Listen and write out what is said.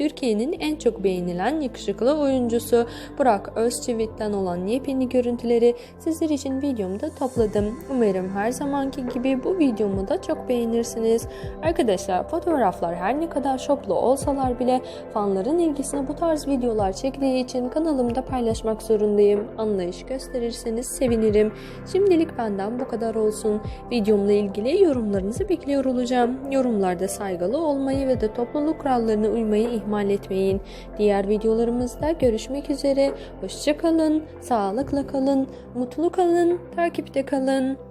Türkiye'nin en çok beğenilen yakışıklı oyuncusu Burak Özçivit'ten olan yepyeni görüntüleri sizler için videomda topladım. Umarım her zamanki gibi bu videomu da çok beğenirsiniz. Arkadaşlar fotoğraflar her ne kadar şoplu olsalar bile fanların ilgisine bu tarz videolar çektiği için kanalımda paylaşmak zorundayım. Anlayış gösterirseniz sevinirim. Şimdilik benden bu kadar olsun. Videomla ilgili yorumlarınızı bekliyor olacağım. Yorumlarda saygılı olmayı ve de topluluk kurallarına uymayı ihmal etmeyin. Diğer videolarımızda görüşmek üzere. Hoşçakalın, sağlıkla kalın, mutlu kalın, takipte kalın.